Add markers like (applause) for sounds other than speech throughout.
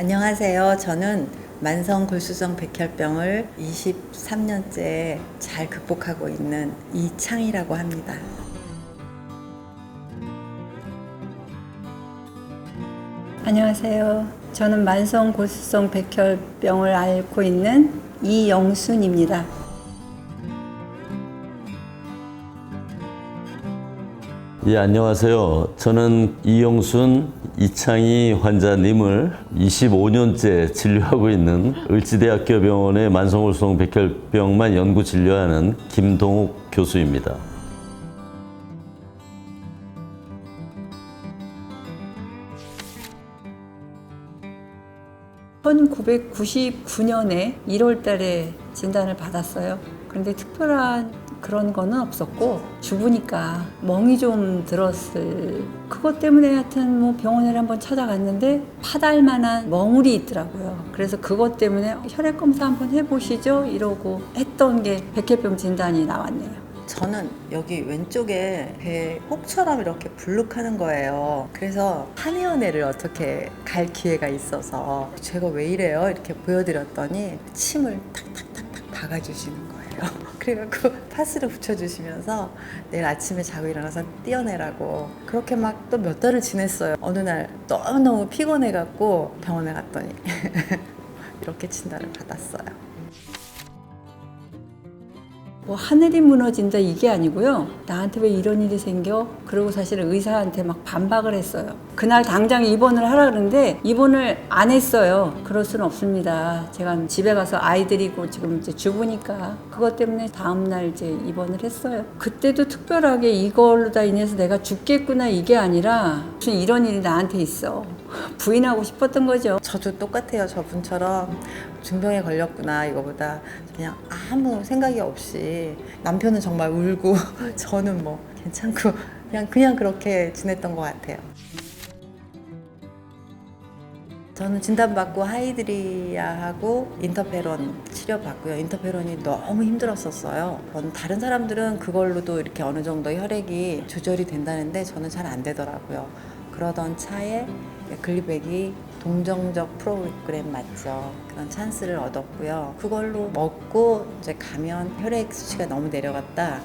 안녕하세요. 저는 만성 골수성 백혈병을 23년째 잘 극복하고 있는 이창이라고 합니다. 안녕하세요. 저는 만성 골수성 백혈병을 앓고 있는 이영순입니다. 예, 안녕하세요. 저는 이영순 이창희 환자님을 25년째 진료하고 있는 을지대학교 병원의 만성골수성 백혈병만 연구 진료하는 김동욱 교수입니다. 1999년에 1월 달에 진단을 받았어요. 그런데 특별한 그런 거는 없었고 주부니까 멍이 좀 들었을 그것 때문에 하여튼 뭐 병원에 한번 찾아갔는데 파달 만한 멍울이 있더라고요. 그래서 그것 때문에 혈액 검사 한번 해보시죠 이러고 했던 게 백혈병 진단이 나왔네요. 저는 여기 왼쪽에 배 혹처럼 이렇게 불룩하는 거예요. 그래서 한의원에를 어떻게 갈 기회가 있어서 제가 왜 이래요? 이렇게 보여드렸더니 침을 탁탁탁탁 박아주시는 거예요. 그래갖고 (laughs) 파스를 붙여주시면서 내일 아침에 자고 일어나서 띄어내라고 그렇게 막 또 몇 달을 지냈어요. 어느 날 너무너무 피곤해갖고 병원에 갔더니 (laughs) 이렇게 진단을 받았어요. 뭐 하늘이 무너진다 이게 아니고요. 나한테 왜 이런 일이 생겨? 그리고 사실 의사한테 막 반박을 했어요. 그날 당장 입원을 하라 그러는데 입원을 안 했어요. 그럴 수는 없습니다. 제가 집에 가서 아이들이고 지금 이제 주부니까 그것 때문에 다음 날 이제 입원을 했어요. 그때도 특별하게 이걸로 다 인해서 내가 죽겠구나 이게 아니라 무슨 이런 일이 나한테 있어. 부인하고 싶었던 거죠. 저도 똑같아요. 저분처럼 중병에 걸렸구나 이거보다 그냥 아무 생각이 없이 남편은 정말 울고 (laughs) 저는 뭐 괜찮고 그냥 그냥 그렇게 지냈던 것 같아요. 저는 진단받고 하이드리아하고 인터페론 치료받고요. 인터페론이 너무 힘들었었어요. 다른 사람들은 그걸로도 이렇게 어느 정도 혈액이 조절이 된다는데 저는 잘 안 되더라고요. 그러던 차에 글리백이 동정적 프로그램 맞죠. 그런 찬스를 얻었고요. 그걸로 먹고 이제 가면 혈액 수치가 너무 내려갔다.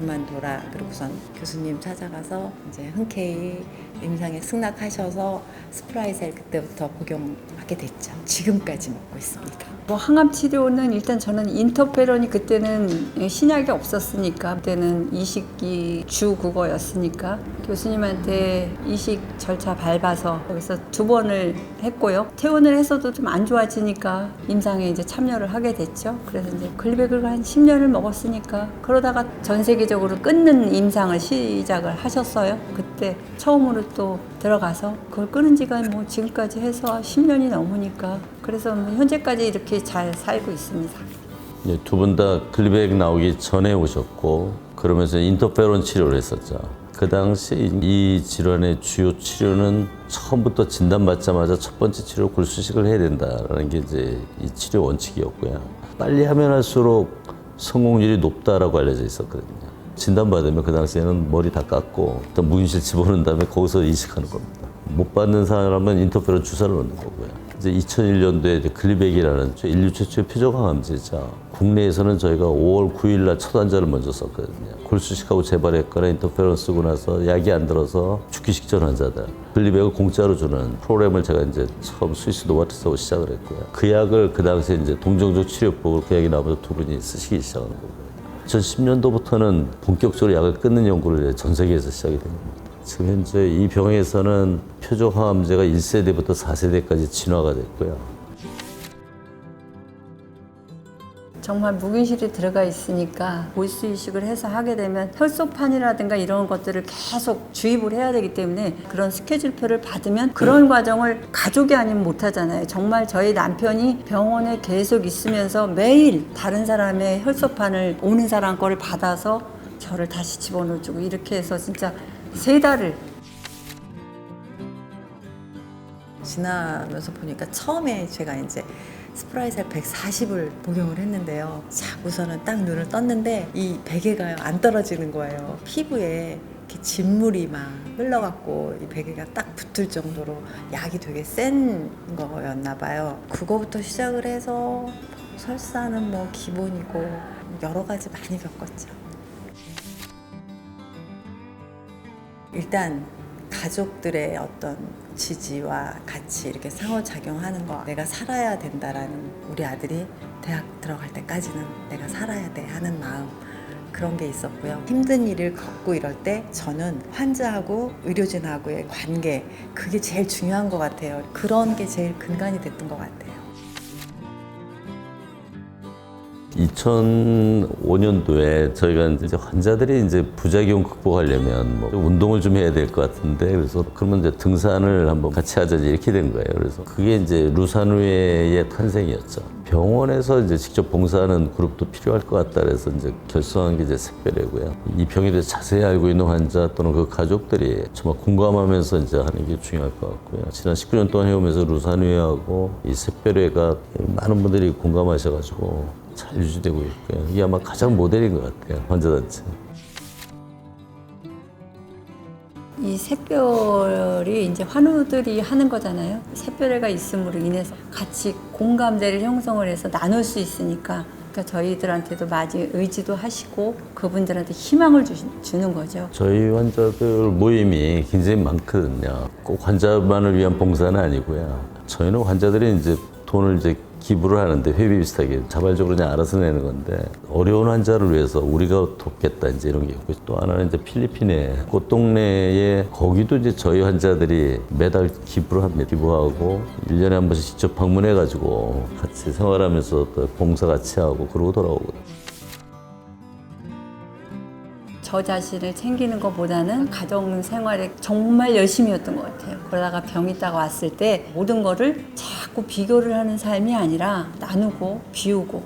그만둬라. 그러고선 교수님 찾아가서 이제 흔쾌히 임상에 승낙하셔서 스프라이셀 그때부터 복용하게 됐죠. 지금까지 먹고 있습니다. 뭐 항암 치료는 일단 저는 인터페론이 그때는 신약이 없었으니까 그때는 이식이 주 그거였으니까 교수님한테 이식 절차 밟아서 거기서 두 번을 했고요. 퇴원을 했어도 좀 안 좋아지니까 임상에 이제 참여를 하게 됐죠. 그래서 이제 글리백을 한 10년을 먹었으니까 그러다가 전 세계적으로 끊는 임상을 시작을 하셨어요. 그때 처음으로 또 들어가서 그걸 끊은 지가 뭐 지금까지 해서 10년이 넘으니까 그래서 뭐 현재까지 이렇게 잘 살고 있습니다. 예, 두분 다 글리백 나오기 전에 오셨고 그러면서 인터페론 치료를 했었죠. 그 당시 이 질환의 주요 치료는 처음부터 진단받자마자 첫 번째 치료 골수식을 해야 된다라는 게 이제 이 치료 원칙이었고요. 빨리 하면 할수록 성공률이 높다라고 알려져 있었거든요. 진단받으면 그 당시에는 머리 다 깎고 일단 무인실 집어넣은 다음에 거기서 이식하는 겁니다. 못 받는 사람은 인터페론 주사를 넣는 거고요. 이제 2001년도에 이제 글리백이라는 저 인류 최초의 표적항암제죠. 국내에서는 저희가 5월 9일 날 첫 환자를 먼저 썼거든요. 골수식하고 재발했거나 인터페론 쓰고 나서 약이 안 들어서 죽기 직전 환자들. 글리백을 공짜로 주는 프로그램을 제가 이제 처음 스위스 노바티스하고 시작을 했고요. 그 약을 그 당시에 이제 동정적 치료법으로 그 약이 나오면서 두 분이 쓰시기 시작한 거고요. 2010년도부터는 본격적으로 약을 끊는 연구를 전 세계에서 시작이 된 겁니다. 지금 현재 이 병에서는 표적항암제가 1세대부터 4세대까지 진화가 됐고요. 정말 무균실이 들어가 있으니까 골수 이식을 해서 하게 되면 혈소판이라든가 이런 것들을 계속 주입을 해야 되기 때문에 그런 스케줄표를 받으면 그런 과정을 가족이 아니면 못 하잖아요. 정말 저희 남편이 병원에 계속 있으면서 매일 다른 사람의 혈소판을 오는 사람 거를 받아서 저를 다시 집어넣어주고 이렇게 해서 진짜 세 달을 지나면서 보니까 처음에 제가 이제 스프라이셀 140을 복용을 했는데요. 자고서는 딱 눈을 떴는데 이 베개가 안 떨어지는 거예요. 피부에 이렇게 진물이 막 흘러갖고 이 베개가 딱 붙을 정도로 약이 되게 센 거였나 봐요. 그거부터 시작을 해서 설사는 뭐 기본이고 여러 가지 많이 겪었죠. 일단 가족들의 어떤 지지와 같이 이렇게 상호작용하는 거 내가 살아야 된다라는 우리 아들이 대학 들어갈 때까지는 내가 살아야 돼 하는 마음 그런 게 있었고요. 힘든 일을 겪고 이럴 때 저는 환자하고 의료진하고의 관계 그게 제일 중요한 것 같아요. 그런 게 제일 근간이 됐던 것 같아요. 2005년도에 저희가 이제 환자들이 이제 부작용 극복하려면 뭐 운동을 좀 해야 될 것 같은데 그래서 그러면 이제 등산을 한번 같이 하자 이렇게 된 거예요. 그래서 그게 이제 루산우회의 탄생이었죠. 병원에서 이제 직접 봉사하는 그룹도 필요할 것 같다 그래서 이제 결성한 게 이제 색별이고요. 이 병에 대해 자세히 알고 있는 환자 또는 그 가족들이 정말 공감하면서 이제 하는 게 중요할 것 같고요. 지난 19년 동안 해오면서 루산우회하고 이 색별회가 많은 분들이 공감하셔가지고 잘 유지되고 있고요. 이게 아마 가장 모델인 것 같아요. 환자단체. 이 샛별이 이제 환우들이 하는 거잖아요. 샛별회가 있음으로 인해서 같이 공감대를 형성을 해서 나눌 수 있으니까 그러니까 저희들한테도 많이 의지도 하시고 그분들한테 희망을 주, 주는 거죠. 저희 환자들 모임이 굉장히 많거든요. 꼭 환자만을 위한 봉사는 아니고요. 저희는 환자들이 이제 돈을 이제 기부를 하는데 회비 비슷하게 자발적으로 그냥 알아서 내는 건데 어려운 환자를 위해서 우리가 돕겠다 이제 이런 게 있고 또 하나는 이제 필리핀의 꽃동네에 거기도 이제 저희 환자들이 매달 기부를 합니다. 기부하고 일년에한 번씩 직접 방문해 가지고 같이 생활하면서 또 봉사 같이 하고 그러고 돌아오거든요. 저 자신을 챙기는 것보다는 가정 생활에 정말 열심히였던 것 같아요. 그러다가 병 있다가 왔을 때 모든 거를 자꾸 비교를 하는 삶이 아니라 나누고 비우고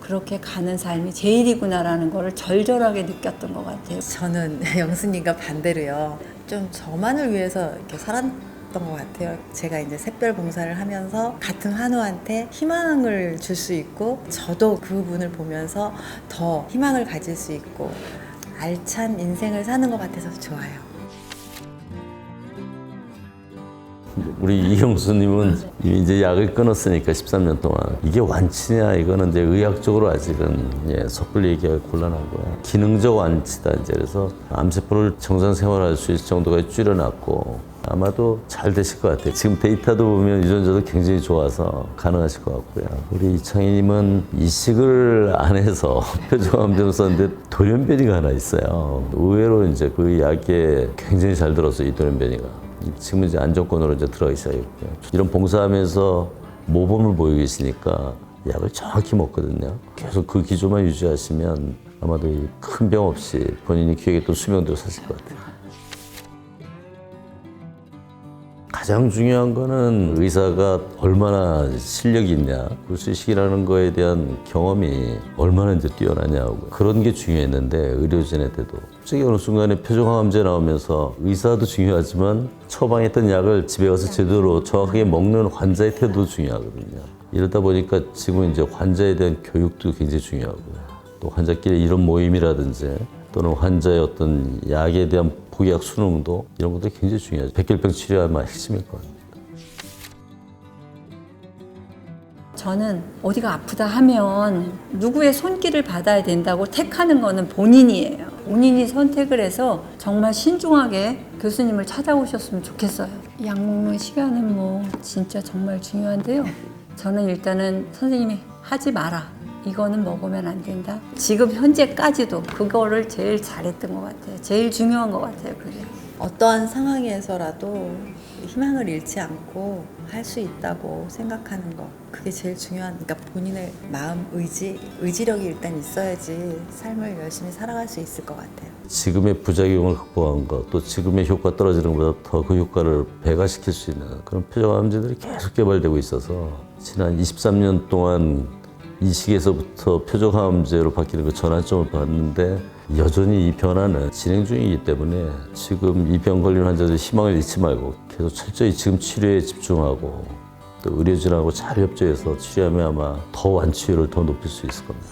그렇게 가는 삶이 제일이구나라는 거를 절절하게 느꼈던 것 같아요. 저는 (laughs) 영수님과 반대로요. 좀 저만을 위해서 이렇게 살았던 것 같아요. 제가 이제 샛별 봉사를 하면서 같은 환우한테 희망을 줄 수 있고 저도 그분을 보면서 더 희망을 가질 수 있고 알찬 인생을 사는 것 같아서 좋아요. 우리 이형수님은 이제 약을 끊었으니까 13년 동안 이게 완치냐 이거는 이제 의학적으로 아직은 예, 섣불리 얘기하기 곤란하고요. 기능적 완치다 이제 그래서 암세포를 정상 생활할 수 있을 정도가 줄여놨고 아마도 잘 되실 것 같아요. 지금 데이터도 보면 유전자도 굉장히 좋아서 가능하실 것 같고요. 우리 이창희님은 이식을 안 해서 (laughs) 표정암제를 썼는데 돌연변이가 하나 있어요. 의외로 이제 그 약에 굉장히 잘 들어서 이 돌연변이가. 지금 이제 안정권으로 이제 들어가기 시작했고요. 이런 봉사하면서 모범을 보이고 계시니까 약을 정확히 먹거든요. 계속 그 기조만 유지하시면 아마도 큰 병 없이 본인이 기획에 또 수명대로 사실 것 같아요. 가장 중요한 거는 의사가 얼마나 실력이 있냐, 불수식이라는 거에 대한 경험이 얼마나 이제 뛰어나냐고 그런 게 중요했는데 의료진한테도 갑자기 어느 순간에 표정암제 나오면서 의사도 중요하지만 처방했던 약을 집에 가서 제대로 정확하게 먹는 환자의 태도도 중요하거든요. 이러다 보니까 지금 이제 환자에 대한 교육도 굉장히 중요하고요. 또 환자끼리 이런 모임이라든지 또는 환자의 어떤 약에 대한 복약 수능도 이런 것도 굉장히 중요하죠. 백혈병 치료가 아마 핵심일 것 같아요. 저는 어디가 아프다 하면 누구의 손길을 받아야 된다고 택하는 거는 본인이에요. 본인이 선택을 해서 정말 신중하게 교수님을 찾아오셨으면 좋겠어요. 약 먹는 시간은 뭐 진짜 정말 중요한데요. 저는 일단은 선생님이 하지 마라. 이거는 먹으면 안 된다. 지금 현재까지도 그거를 제일 잘했던 것 같아요. 제일 중요한 것 같아요. 그게. 어떠한 상황에서라도 희망을 잃지 않고 할 수 있다고 생각하는 거 그게 제일 중요한 그러니까 본인의 마음 의지 의지력이 일단 있어야지 삶을 열심히 살아갈 수 있을 것 같아요. 지금의 부작용을 극복한 것, 또 지금의 효과 떨어지는 것보다 더 그 효과를 배가시킬 수 있는 그런 표정암제들이 계속 개발되고 있어서 지난 23년 동안 이 시기에서부터 표정암제로 바뀌는 그 전환점을 봤는데 여전히 이 변화는 진행 중이기 때문에 지금 이병 걸린 환자들 희망을 잃지 말고 계속 철저히 지금 치료에 집중하고 또 의료진하고 잘 협조해서 치료하면 아마 더 완치율을 더 높일 수 있을 겁니다.